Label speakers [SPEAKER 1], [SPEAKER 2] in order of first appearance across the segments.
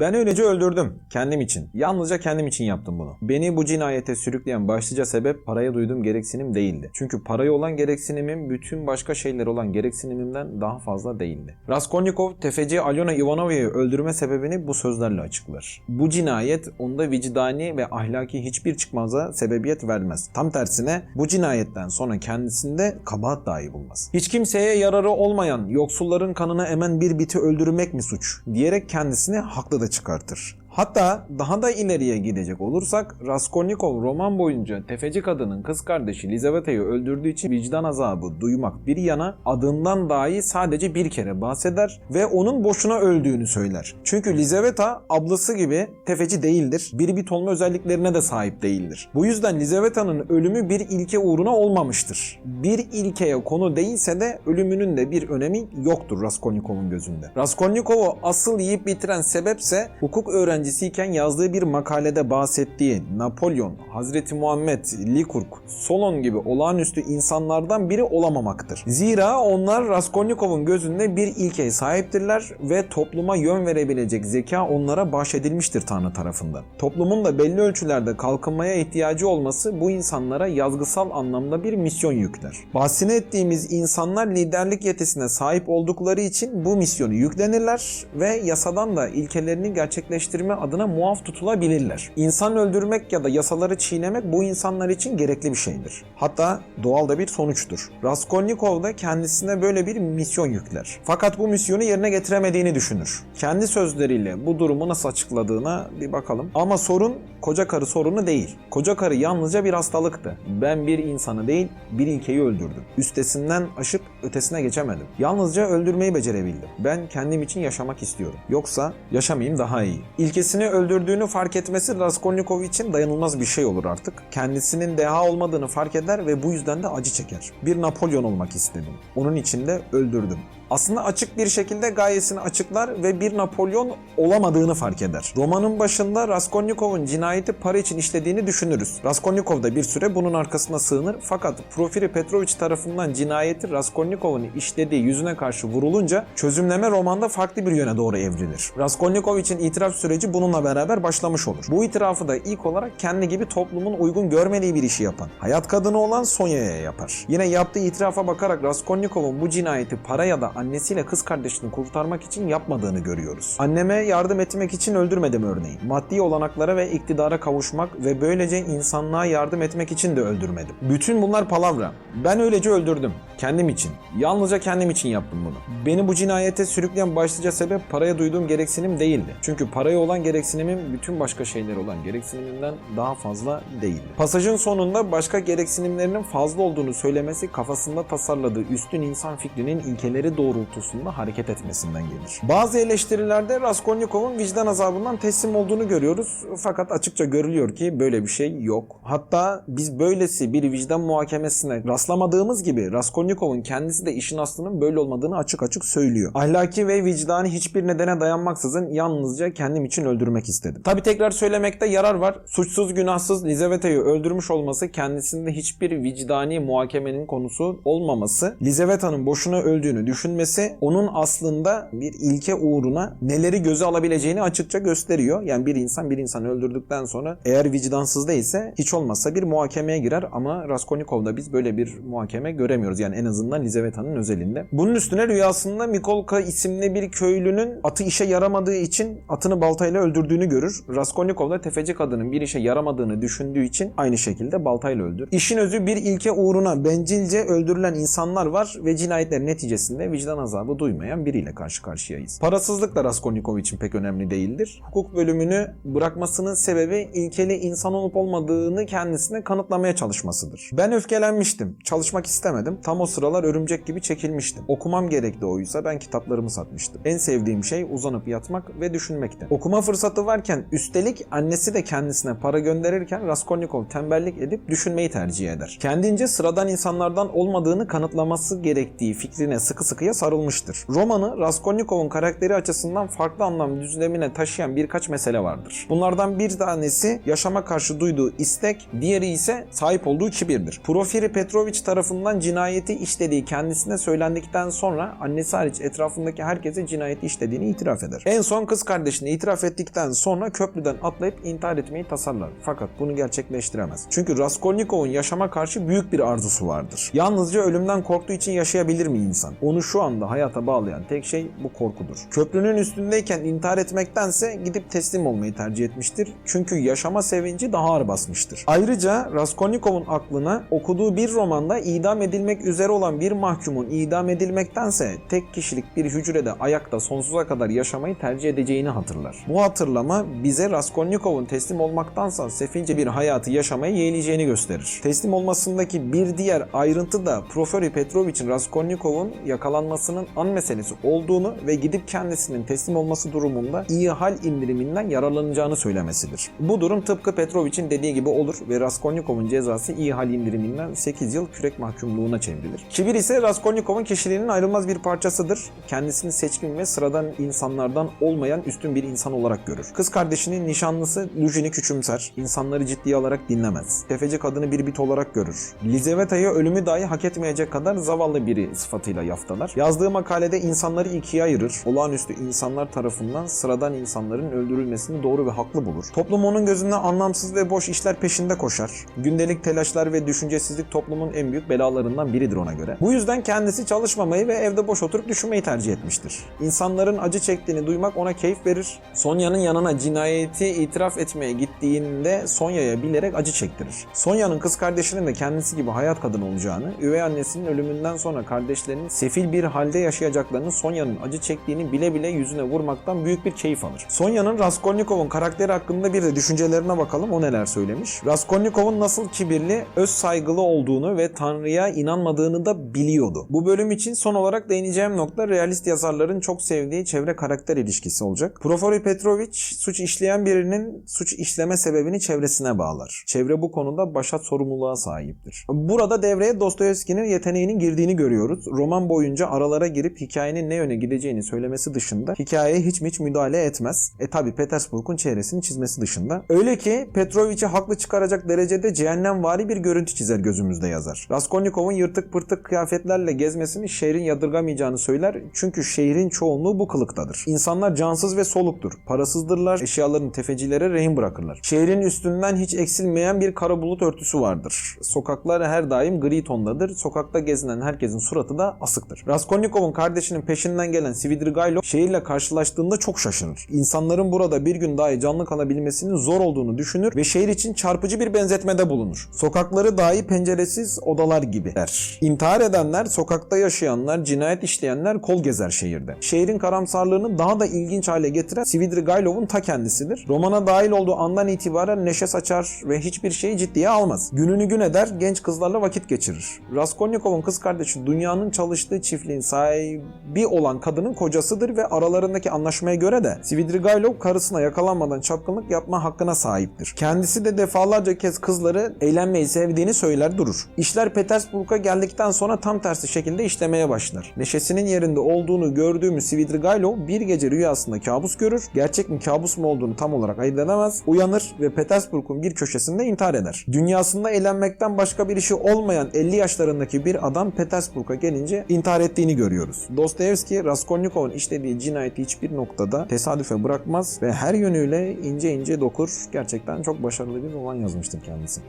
[SPEAKER 1] Ben öylece öldürdüm. Kendim için. Yalnızca kendim için yaptım bunu. Beni bu cinayete sürükleyen başlıca sebep paraya duyduğum gereksinim değildi. Çünkü paraya olan gereksinimim bütün başka şeylere olan gereksinimimden daha fazla değildi. Raskolnikov tefeci Alyona Ivanova'yı öldürme sebebini bu sözlerle açıklar. Bu cinayet onda vicdani ve ahlaki hiçbir çıkmaza sebebiyet vermez. Tam tersine bu cinayetten sonra kendisinde kabahat dahi bulmaz. Hiç kimseye yararı olmayan yoksulların kanını emen bir biti öldürmek mi suç diyerek kendisini haklı da çıkartır. Hatta daha da ileriye gidecek olursak Raskolnikov roman boyunca tefeci kadının kız kardeşi Lizaveta'yı öldürdüğü için vicdan azabı duymak bir yana adından dahi sadece bir kere bahseder ve onun boşuna öldüğünü söyler. Çünkü Lizaveta ablası gibi tefeci değildir. Bir bit olma özelliklerine de sahip değildir. Bu yüzden Lizaveta'nın ölümü bir ilke uğruna olmamıştır. Bir ilkeye konu değilse de ölümünün de bir önemi yoktur Raskolnikov'un gözünde. Raskolnikov'u asıl yiyip bitiren sebepse hukuk öğrencisiyken yazdığı bir makalede bahsettiği Napolyon, Hazreti Muhammed, Likurg, Solon gibi olağanüstü insanlardan biri olamamaktır. Zira onlar Raskolnikov'un gözünde bir ilkeye sahiptirler ve topluma yön verebilecek zeka onlara bahşedilmiştir Tanrı tarafından. Toplumun da belli ölçülerde kalkınmaya ihtiyacı olması bu insanlara yazgısal anlamda bir misyon yükler. Bahsini ettiğimiz insanlar liderlik yetisine sahip oldukları için bu misyonu yüklenirler ve yasadan da ilkelerini gerçekleştirme adına muaf tutulabilirler. İnsan öldürmek ya da yasaları çiğnemek bu insanlar için gerekli bir şeydir. Hatta doğal da bir sonuçtur. Raskolnikov da kendisine böyle bir misyon yükler. Fakat bu misyonu yerine getiremediğini düşünür. Kendi sözleriyle bu durumu nasıl açıkladığına bir bakalım. Ama sorun koca karı sorunu değil. Koca karı yalnızca bir hastalıktı. Ben bir insanı değil bir ilkeyi öldürdüm. Üstesinden aşıp ötesine geçemedim. Yalnızca öldürmeyi becerebildim. Ben kendim için yaşamak istiyorum. Yoksa yaşamayayım daha iyi. İlkesini öldürdüğünü fark etmesi Raskolnikov için dayanılmaz bir şey olur artık. Kendisinin deha olmadığını fark eder ve bu yüzden de acı çeker. Bir Napolyon olmak istedim. Onun için de öldürdüm. Aslında açık bir şekilde gayesini açıklar ve bir Napolyon olamadığını fark eder. Romanın başında Raskolnikov'un cinayeti para için işlediğini düşünürüz. Raskolnikov da bir süre bunun arkasına sığınır fakat Profiri Petrovich tarafından cinayeti Raskolnikov'un işlediği yüzüne karşı vurulunca çözümleme romanda farklı bir yöne doğru evrilir. Raskolnikov için itiraf süreci bununla beraber başlamış olur. Bu itirafı da ilk olarak kendi gibi toplumun uygun görmediği bir işi yapan, hayat kadını olan Sonya'ya yapar. Yine yaptığı itirafa bakarak Raskolnikov'un bu cinayeti para ya da annesiyle kız kardeşini kurtarmak için yapmadığını görüyoruz. Anneme yardım etmek için öldürmedim örneğin. Maddi olanaklara ve iktidara kavuşmak ve böylece insanlığa yardım etmek için de öldürmedim. Bütün bunlar palavra. Ben öylece öldürdüm. Kendim için. Yalnızca kendim için yaptım bunu. Beni bu cinayete sürükleyen başlıca sebep paraya duyduğum gereksinim değildi. Çünkü paraya olan gereksinimim bütün başka şeylere olan gereksinimimden daha fazla değildi. Pasajın sonunda başka gereksinimlerinin fazla olduğunu söylemesi kafasında tasarladığı üstün insan fikrinin ilkeleri doğrultusunda hareket etmesinden gelir. Bazı eleştirilerde Raskolnikov'un vicdan azabından teslim olduğunu görüyoruz. Fakat açıkça görülüyor ki böyle bir şey yok. Hatta biz böylesi bir vicdan muhakemesine rastlamadığımız gibi Raskolnikov'un kendisi de işin aslının böyle olmadığını açık açık söylüyor. Ahlaki ve vicdani hiçbir nedene dayanmaksızın yalnızca kendim için öldürmek istedim. Tabi tekrar söylemekte yarar var. Suçsuz günahsız Lizaveta'yı öldürmüş olması kendisinde hiçbir vicdani muhakemenin konusu olmaması, Lizaveta'nın boşuna öldüğünü düşünmesi onun aslında bir ilke uğruna neleri göze alabileceğini açıkça gösteriyor. Yani bir insan bir insanı öldürdükten sonra eğer vicdansız değilse hiç olmazsa bir muhakemeye girer ama Raskolnikov'da biz böyle bir muhakeme göremiyoruz. Yani en azından Lizaveta'nın özelinde. Bunun üstüne rüyasında Mikolka isimli bir köylünün atı işe yaramadığı için atını baltayla öldürdüğünü görür. Raskolnikov da tefeci kadının bir işe yaramadığını düşündüğü için aynı şekilde baltayla öldür. İşin özü bir ilke uğruna bencilce öldürülen insanlar var ve cinayetler neticesinde vicdan azabı duymayan biriyle karşı karşıyayız. Parasızlık da Raskolnikov için pek önemli değildir. Hukuk bölümünü bırakmasının sebebi ilkeli insan olup olmadığını kendisine kanıtlamaya çalışmasıdır. Ben öfkelenmiştim. Çalışmak istemedim. Tam o sıralar örümcek gibi çekilmiştim. Okumam gerekti oysa ben kitaplarımı satmıştım. En sevdiğim şey uzanıp yatmak ve düşünmekti. Okuma fırsatı varken üstelik annesi de kendisine para gönderirken Raskolnikov tembellik edip düşünmeyi tercih eder. Kendince sıradan insanlardan olmadığını kanıtlaması gerektiği fikrine sıkı sıkıya sarılmıştır. Romanı Raskolnikov'un karakteri açısından farklı anlam düzlemine taşıyan birkaç mesele vardır. Bunlardan bir tanesi yaşama karşı duyduğu istek, diğeri ise sahip olduğu kibirdir. Porfiri Petrovich tarafından cinayeti işlediği kendisine söylendikten sonra annesi hariç etrafındaki herkese cinayeti işlediğini itiraf eder. En son kız kardeşini itiraf ettikten sonra köprüden atlayıp intihar etmeyi tasarlar. Fakat bunu gerçekleştiremez. Çünkü Raskolnikov'un yaşama karşı büyük bir arzusu vardır. Yalnızca ölümden korktuğu için yaşayabilir mi insan? Onu şu anda hayata bağlayan tek şey bu korkudur. Köprünün üstündeyken intihar etmektense gidip teslim olmayı tercih etmiştir. Çünkü yaşama sevinci daha ağır basmıştır. Ayrıca Raskolnikov'un aklına okuduğu bir romanda idam edilmek üzere olan bir mahkumun idam edilmektense tek kişilik bir hücrede ayakta sonsuza kadar yaşamayı tercih edeceğini hatırlar. Bu hatırlama bize Raskolnikov'un teslim olmaktansa sefince bir hayatı yaşamayı yeğleyeceğini gösterir. Teslim olmasındaki bir diğer ayrıntı da Proferi Petrovich'in Raskolnikov'un yakalanmasının an meselesi olduğunu ve gidip kendisinin teslim olması durumunda iyi hal indiriminden yararlanacağını söylemesidir. Bu durum tıpkı Petrovich'in dediği gibi olur ve Raskolnikov'un cezası iyi hal indiriminden 8 yıl kürek mahkumluğuna çevrilir. Kibir ise Raskolnikov'un kişiliğinin ayrılmaz bir parçasıdır. Kendisini seçkin ve sıradan insanlardan olmayan üstün bir insan olarak görür. Kız kardeşinin nişanlısı Lujin'i küçümser, insanları ciddiye alarak dinlemez. Tefeci kadını bir bit olarak görür. Lizeveta'yı ölümü dahi hak etmeyecek kadar zavallı biri sıfatıyla yaftalar. Yazdığı makalede insanları ikiye ayırır. Olağanüstü insanlar tarafından sıradan insanların öldürülmesini doğru ve haklı bulur. Toplum onun gözünde anlamsız ve boş işler peşinde koşar. Gündelik telaşlar ve düşüncesizlik toplumun en büyük belalarından biridir ona göre. Bu yüzden kendisi çalışmamayı ve evde boş oturup düşünmeyi tercih etmiştir. İnsanların acı çektiğini duymak ona keyif verir. Sonya'nın yanına cinayeti itiraf etmeye gittiğinde Sonya'ya bilerek acı çektirir. Sonya'nın kız kardeşinin de kendisi gibi hayat kadını olacağını, üvey annesinin ölümünden sonra kardeşlerinin sefil bir halde yaşayacaklarını Sonya'nın acı çektiğini bile bile yüzüne vurmaktan büyük bir keyif alır. Sonya'nın Raskolnikov'un karakteri hakkında bir de düşüncelerine bakalım o neler söylemiş. Raskolnikov'un nasıl kibirli, öz saygılı olduğunu ve Tanrı'ya inanmadığını da biliyordu. Bu bölüm için son olarak değineceğim nokta realist yazarların çok sevdiği çevre karakter ilişkisi olacak. Profori Petrovich suç işleyen birinin suç işleme sebebini çevresine bağlar. Çevre bu konuda başat sorumluluğa sahiptir. Burada devreye Dostoyevski'nin yeteneğinin girdiğini görüyoruz. Roman boyunca aralara girip hikayenin ne yöne gideceğini söylemesi dışında hikayeye hiç mi hiç müdahale etmez. E tabi Petersburg'un çevresini çizmesi dışında. Öyle ki Petrovich'i haklı çıkaracak derecede cehennemvari bir görüntü çizer gözümüzde yazar. Raskolnikov'un yırtık pırtık kıyafetlerle gezmesini şehrin yadırgamayacağını söyler. Çünkü şehrin çoğunluğu bu kılıktadır. İnsanlar cansız ve soluktur. Parasızdırlar. Eşyalarını tefecilere rehin bırakırlar. Şehrin üstünden hiç eksilmeyen bir kara bulut örtüsü vardır. Sokaklar her daim gri tondadır. Sokakta gezinen herkesin suratı da asıktır. Raskolnikov'un kardeşinin peşinden gelen Svidrigailov şehirle karşılaştığında çok şaşırır. İnsanların burada bir gün dahi canlı kalabilmesinin zor olduğunu düşünür ve şehir için çarpıcı bir benzetmede bulunur. Sokakları dahi penceresiz odalar gibi der. İntihar edenler, sokakta yaşayanlar, cinayet işleyenler kol gezer şehirde. Şehrin karamsarlığını daha da ilginç hale getiren Svidrigailov'un ta kendisidir. Romana dahil olduğu andan itibaren neşe saçar ve hiçbir şeyi ciddiye almaz. Gününü gün eder, genç kızlarla vakit geçirir. Raskolnikov'un kız kardeşi dünyanın çalıştığı çiftliğin sahibi olan kadının kocasıdır ve aralarındaki anlaşmaya göre de Svidrigailov karısına yakalanmadan çapkınlık yapma hakkına sahiptir. Kendisi de defalarca kez kızları eğlenmeyi sevdiğini söyler durur. İşler Petersburg'a geldikten sonra tam tersi şekilde işlemeye başlar. Neşesinin yerinde olduğunu gördüğümüz Svidrigailov bir gece rüyasında kabus görür. Gerçek mi kabus mu olduğunu tam olarak ayırt edemez. Uyanır ve Petersburg'un bir köşesinde intihar eder. Dünyasında eğlenmekten başka bir işi olmayan 50 yaşlarındaki bir adam Petersburg'a gelince intihar ettiğini görüyoruz. Dostoyevski, Raskolnikov'un işlediği cinayeti hiçbir noktada tesadüfe bırakmaz ve her yönüyle ince ince dokur. Gerçekten çok başarılı bir roman yazmıştır kendisi.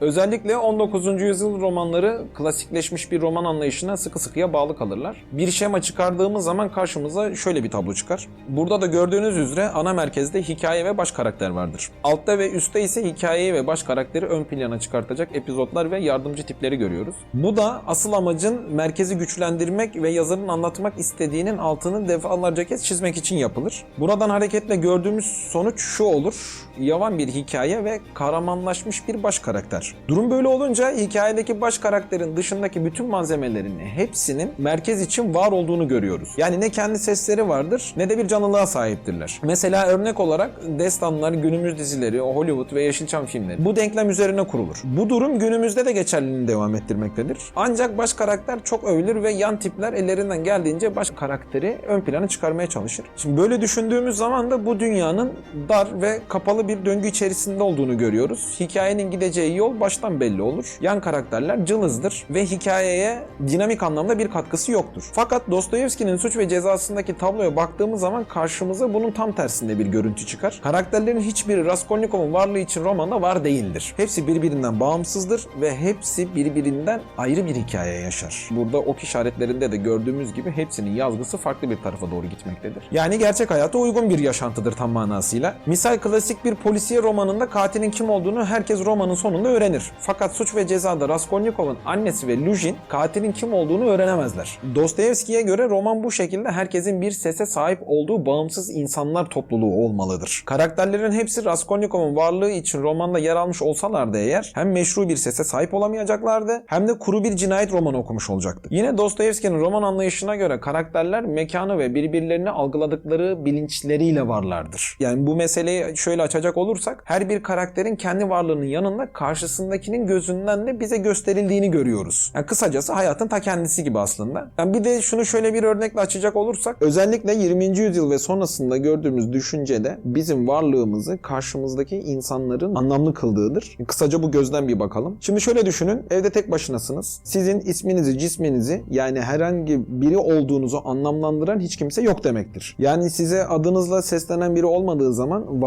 [SPEAKER 1] Özellikle 19. yüzyıl romanları klasikleşmiş bir roman anlayışına sıkı sıkıya bağlı kalırlar. Bir şema çıkardığımız zaman karşımıza şöyle bir tablo çıkar. Burada da gördüğünüz üzere ana merkezde hikaye ve baş karakter vardır. Altta ve üstte ise hikayeyi ve baş karakteri ön plana çıkartacak epizotlar ve yardımcı tipleri görüyoruz. Bu da asıl amacın merkezi güçlendirmek ve yazarın anlatmak istediğinin altını defalarca kez çizmek için yapılır. Buradan hareketle gördüğümüz sonuç şu olur. Yavan bir hikaye ve kahramanlaşmış bir baş karakter. Durum böyle olunca hikayedeki baş karakterin dışındaki bütün malzemelerin hepsinin merkez için var olduğunu görüyoruz. Yani ne kendi sesleri vardır ne de bir canlılığa sahiptirler. Mesela örnek olarak destanlar, günümüz dizileri, Hollywood ve Yeşilçam filmleri bu denklem üzerine kurulur. Bu durum günümüzde de geçerliliğini devam ettirmektedir. Ancak baş karakter çok övülür ve yan tipler ellerinden geldiğince baş karakteri ön plana çıkarmaya çalışır. Şimdi böyle düşündüğümüz zaman da bu dünyanın dar ve kapalı bir döngü içerisinde olduğunu görüyoruz. Hikayenin gideceği yol baştan belli olur. Yan karakterler cılızdır ve hikayeye dinamik anlamda bir katkısı yoktur. Fakat Dostoyevski'nin suç ve cezasındaki tabloya baktığımız zaman karşımıza bunun tam tersinde bir görüntü çıkar. Karakterlerin hiçbiri Raskolnikov'un varlığı için romanda var değildir. Hepsi birbirinden bağımsızdır ve hepsi birbirinden ayrı bir hikaye yaşar. Burada ok işaretlerinde de gördüğümüz gibi hepsinin yazgısı farklı bir tarafa doğru gitmektedir. Yani gerçek hayata uygun bir yaşantıdır tam manasıyla. Misal klasik bir polisiye romanında katilin kim olduğunu herkes romanın sonunda öğrenir. Fakat suç ve cezada Raskolnikov'un annesi ve Lujin katilin kim olduğunu öğrenemezler. Dostoyevski'ye göre roman bu şekilde herkesin bir sese sahip olduğu bağımsız insanlar topluluğu olmalıdır. Karakterlerin hepsi Raskolnikov'un varlığı için romanda yer almış olsalardı eğer hem meşru bir sese sahip olamayacaklardı hem de kuru bir cinayet romanı okumuş olacaktı. Yine Dostoyevski'nin roman anlayışına göre karakterler mekanı ve birbirlerini algıladıkları bilinçleriyle varlardır. Yani bu meseleyi şöyle açacak olursak her bir karakterin kendi varlığının yanında karşısındakinin gözünden de bize gösterildiğini görüyoruz. Yani kısacası hayatın ta kendisi gibi aslında. Yani bir de şunu şöyle bir örnekle açacak olursak özellikle 20. yüzyıl ve sonrasında gördüğümüz düşüncede bizim varlığımızı karşımızdaki insanların anlamlı kıldığıdır. Kısaca bu gözden bir bakalım. Şimdi şöyle düşünün. Evde tek başınasınız. Sizin isminizi, cisminizi yani herhangi biri olduğunuzu anlamlandıran hiç kimse yok demektir. Yani size adınızla seslenen biri olmadığı zaman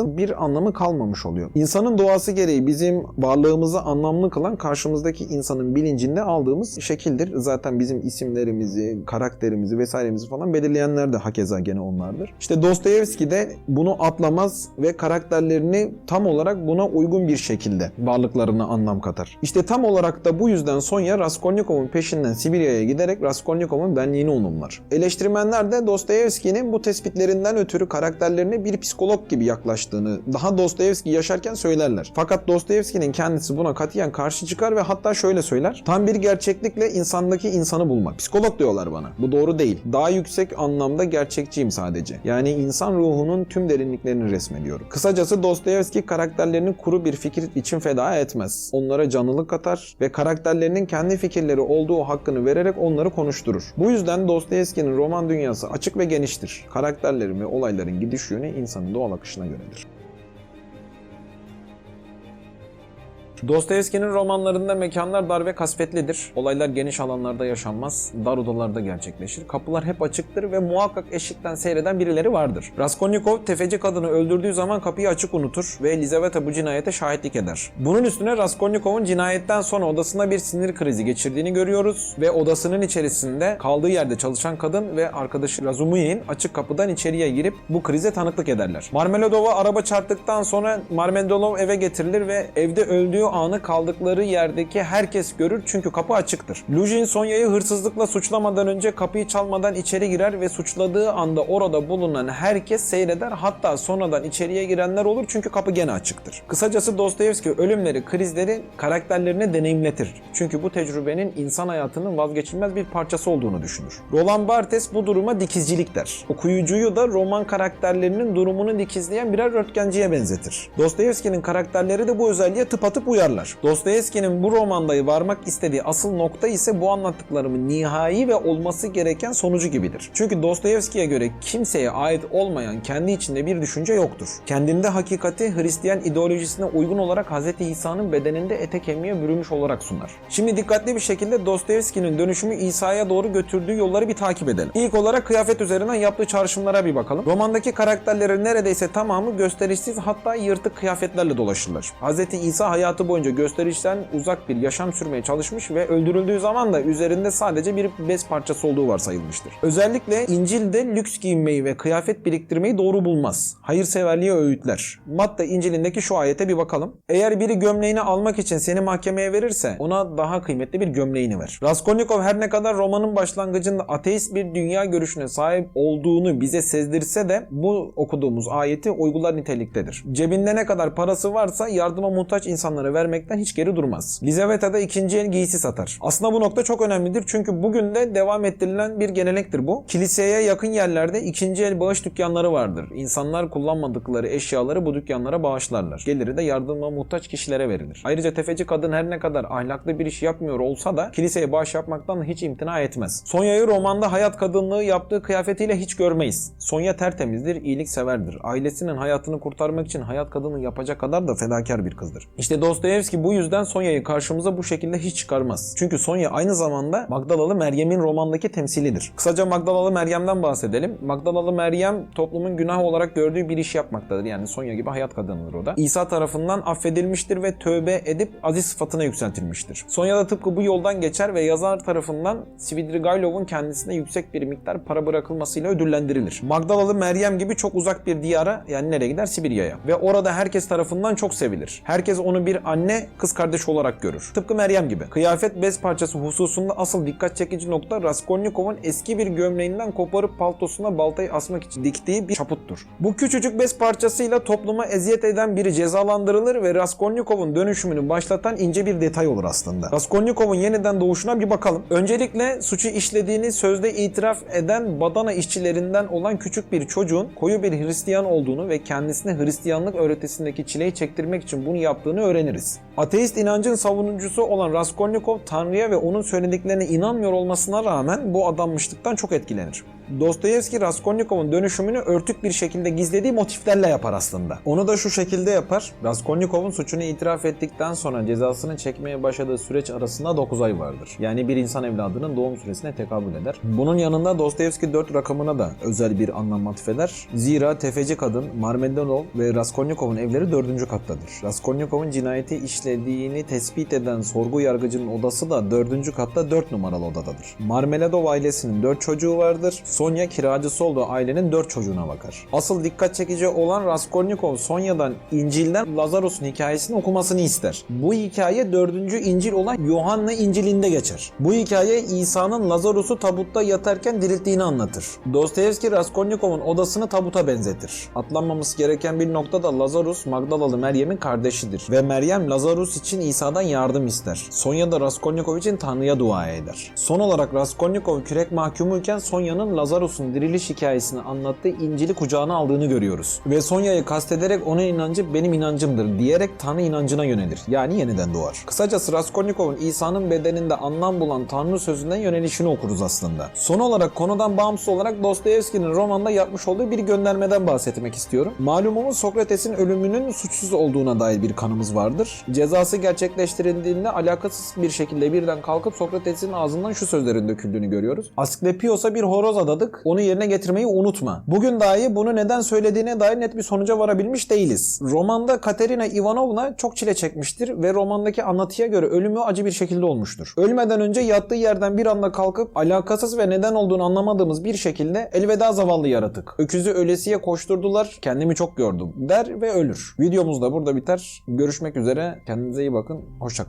[SPEAKER 1] varlığınızın bir anlamı kalmamış oluyor. İnsanın doğası gereği bizim varlığımızı anlamlı kılan karşımızdaki insanın bilincinde aldığımız şekildir. Zaten bizim isimlerimizi, karakterimizi vesairemizi falan belirleyenler de hakeza gene onlardır. İşte Dostoyevski de bunu atlamaz ve karakterlerini tam olarak buna uygun bir şekilde varlıklarına anlam katar. İşte tam olarak da bu yüzden Sonya Raskolnikov'un peşinden Sibirya'ya giderek Raskolnikov'un benliğini onumlar. Eleştirmenler de Dostoyevski'nin bu tespitlerinden ötürü karakterlerine bir psikolog gibi yaklaştığını daha Dostoyevski yaşarken söylerler. Fakat Dostoyevski'nin kendisi buna katiyen karşı çıkar ve hatta şöyle söyler. Tam bir gerçeklikle insandaki insanı bulmak. Psikolog diyorlar bana. Bu doğru değil. Daha yüksek anlamda gerçekçiyim sadece. Yani insan ruhunun tüm derinliklerini resmediyorum. Kısacası Dostoyevski karakterlerini kuru bir fikir için feda etmez. Onlara canlılık katar ve karakterlerinin kendi fikirleri olduğu hakkını vererek onları konuşturur. Bu yüzden Dostoyevski'nin roman dünyası açık ve geniştir. Karakterlerin ve olayların gidiş yönü insanın doğal akışına göredir. Dostoyevski'nin romanlarında mekanlar dar ve kasvetlidir. Olaylar geniş alanlarda yaşanmaz, dar odalarda gerçekleşir. Kapılar hep açıktır ve muhakkak eşikten seyreden birileri vardır. Raskolnikov tefeci kadını öldürdüğü zaman kapıyı açık unutur ve Elizaveta bu cinayete şahitlik eder. Bunun üstüne Raskolnikov'un cinayetten sonra odasında bir sinir krizi geçirdiğini görüyoruz ve odasının içerisinde kaldığı yerde çalışan kadın ve arkadaşı Razumihin açık kapıdan içeriye girip bu krize tanıklık ederler. Marmeladov'a araba çarptıktan sonra Marmeladov eve getirilir ve evde öldüğü anı kaldıkları yerdeki herkes görür çünkü kapı açıktır. Lujin Sonya'yı hırsızlıkla suçlamadan önce kapıyı çalmadan içeri girer ve suçladığı anda orada bulunan herkes seyreder hatta sonradan içeriye girenler olur çünkü kapı gene açıktır. Kısacası Dostoyevski ölümleri, krizleri karakterlerine deneyimletir. Çünkü bu tecrübenin insan hayatının vazgeçilmez bir parçası olduğunu düşünür. Roland Barthes bu duruma dikizcilik der. Okuyucuyu da roman karakterlerinin durumunu dikizleyen birer röntgenciye benzetir. Dostoyevski'nin karakterleri de bu özelliğe tıpatıp uyarlar. Dostoyevski'nin bu romanda varmak istediği asıl nokta ise bu anlattıklarımın nihai ve olması gereken sonucu gibidir. Çünkü Dostoyevski'ye göre kimseye ait olmayan kendi içinde bir düşünce yoktur. Kendinde hakikati Hristiyan ideolojisine uygun olarak Hz. İsa'nın bedeninde ete kemiğe bürünmüş olarak sunar. Şimdi dikkatli bir şekilde Dostoyevski'nin dönüşümü İsa'ya doğru götürdüğü yolları bir takip edelim. İlk olarak kıyafet üzerinden yaptığı çağrışımlara bir bakalım. Romandaki karakterlerin neredeyse tamamı gösterişsiz hatta yırtık kıyafetlerle dolaşırlar. Hz. İsa hayatı boyunca gösterişten uzak bir yaşam sürmeye çalışmış ve öldürüldüğü zaman da üzerinde sadece bir bez parçası olduğu varsayılmıştır. Özellikle İncil'de lüks giyinmeyi ve kıyafet biriktirmeyi doğru bulmaz. Hayırseverliği öğütler. Matta İncil'indeki şu ayete bir bakalım. Eğer biri gömleğini almak için seni mahkemeye verirse ona daha kıymetli bir gömleğini ver. Raskolnikov her ne kadar romanın başlangıcında ateist bir dünya görüşüne sahip olduğunu bize sezdirse de bu okuduğumuz ayeti uygular niteliktedir. Cebinde ne kadar parası varsa yardıma muhtaç insanlara vermekten hiç geri durmaz. Lizaveta da ikinci el giysi satar. Aslında bu nokta çok önemlidir çünkü bugün de devam ettirilen bir gelenektir bu. Kiliseye yakın yerlerde ikinci el bağış dükkanları vardır. İnsanlar kullanmadıkları eşyaları bu dükkanlara bağışlarlar. Geliri de yardıma muhtaç kişilere verilir. Ayrıca tefeci kadın her ne kadar ahlaklı bir iş yapmıyor olsa da kiliseye bağış yapmaktan hiç imtina etmez. Sonya'yı romanda hayat kadınlığı yaptığı kıyafetiyle hiç görmeyiz. Sonya tertemizdir, iyilikseverdir. Ailesinin hayatını kurtarmak için hayat kadını yapacak kadar da fedakar bir kızdır. İşte Dostoyevski Dostoyevski bu yüzden Sonya'yı karşımıza bu şekilde hiç çıkarmaz. Çünkü Sonya aynı zamanda Magdalalı Meryem'in romandaki temsilidir. Kısaca Magdalalı Meryem'den bahsedelim. Magdalalı Meryem toplumun günah olarak gördüğü bir iş yapmaktadır. Yani Sonya gibi hayat kadınıdır o da. İsa tarafından affedilmiştir ve tövbe edip aziz sıfatına yükseltilmiştir. Sonya da tıpkı bu yoldan geçer ve yazar tarafından Svidrigailov'un kendisine yüksek bir miktar para bırakılmasıyla ödüllendirilir. Magdalalı Meryem gibi çok uzak bir diyara yani nereye gider? Sibirya'ya. Ve orada herkes tarafından çok sevilir. Herkes onu bir anne kız kardeş olarak görür. Tıpkı Meryem gibi. Kıyafet bez parçası hususunda asıl dikkat çekici nokta Raskolnikov'un eski bir gömleğinden koparıp paltosuna baltayı asmak için diktiği bir çaputtur. Bu küçücük bez parçasıyla topluma eziyet eden biri cezalandırılır ve Raskolnikov'un dönüşümünü başlatan ince bir detay olur aslında. Raskolnikov'un yeniden doğuşuna bir bakalım. Öncelikle suçu işlediğini sözde itiraf eden Badana işçilerinden olan küçük bir çocuğun koyu bir Hristiyan olduğunu ve kendisine Hristiyanlık öğretisindeki çileyi çektirmek için bunu yaptığını öğreniriz. Ateist inancın savunucusu olan Raskolnikov Tanrı'ya ve onun söylediklerine inanmıyor olmasına rağmen bu adanmışlıktan çok etkilenir. Dostoyevski Raskolnikov'un dönüşümünü örtük bir şekilde gizlediği motiflerle yapar aslında. Onu da şu şekilde yapar. Raskolnikov'un suçunu itiraf ettikten sonra cezasını çekmeye başladığı süreç arasında 9 ay vardır. Yani bir insan evladının doğum süresine tekabül eder. Bunun yanında Dostoyevski 4 rakamına da özel bir anlam atfeder. Zira tefeci kadın Marmeladov ve Raskolnikov'un evleri 4. kattadır. Raskolnikov'un cinayeti işlediğini tespit eden sorgu yargıcının odası da 4. katta 4 numaralı odadadır. Marmeladov ailesinin 4 çocuğu vardır. Sonya kiracısı olduğu ailenin 4 çocuğuna bakar. Asıl dikkat çekici olan Raskolnikov Sonya'dan İncil'den Lazarus'un hikayesini okumasını ister. Bu hikaye 4. İncil olan Yohanna İncil'inde geçer. Bu hikaye İsa'nın Lazarus'u tabutta yatarken dirilttiğini anlatır. Dostoyevski Raskolnikov'un odasını tabuta benzetir. Atlanmaması gereken bir nokta da Lazarus Magdalalı Meryem'in kardeşidir ve Meryem Lazarus için İsa'dan yardım ister. Sonya da Raskolnikov için Tanrı'ya dua eder. Son olarak Raskolnikov kürek mahkumuyken Sonya'nın Lazarus'un diriliş hikayesini anlattığı İncil'i kucağına aldığını görüyoruz. Ve Sonya'yı kastederek onun inancı benim inancımdır diyerek Tanrı inancına yönelir. Yani yeniden doğar. Kısacası Raskolnikov'un İsa'nın bedeninde anlam bulan Tanrı sözünden yönelişini okuruz aslında. Son olarak konudan bağımsız olarak Dostoyevski'nin romanda yapmış olduğu bir göndermeden bahsetmek istiyorum. Malumumuz Sokrates'in ölümünün suçsuz olduğuna dair bir kanımız vardır. Cezası gerçekleştirildiğinde alakasız bir şekilde birden kalkıp Sokrates'in ağzından şu sözlerin döküldüğünü görüyoruz. Asklepios'a bir horoz adadık, onu yerine getirmeyi unutma. Bugün dahi bunu neden söylediğine dair net bir sonuca varabilmiş değiliz. Romanda Katerina Ivanovna çok çile çekmiştir ve romandaki anlatıya göre ölümü acı bir şekilde olmuştur. Ölmeden önce yattığı yerden bir anda kalkıp alakasız ve neden olduğunu anlamadığımız bir şekilde elveda zavallı yaratık. Öküzü ölesiye koşturdular, kendimi çok gördüm der ve ölür. Videomuz da burada biter. Görüşmek üzere. Kendinize iyi bakın. Hoşçakalın.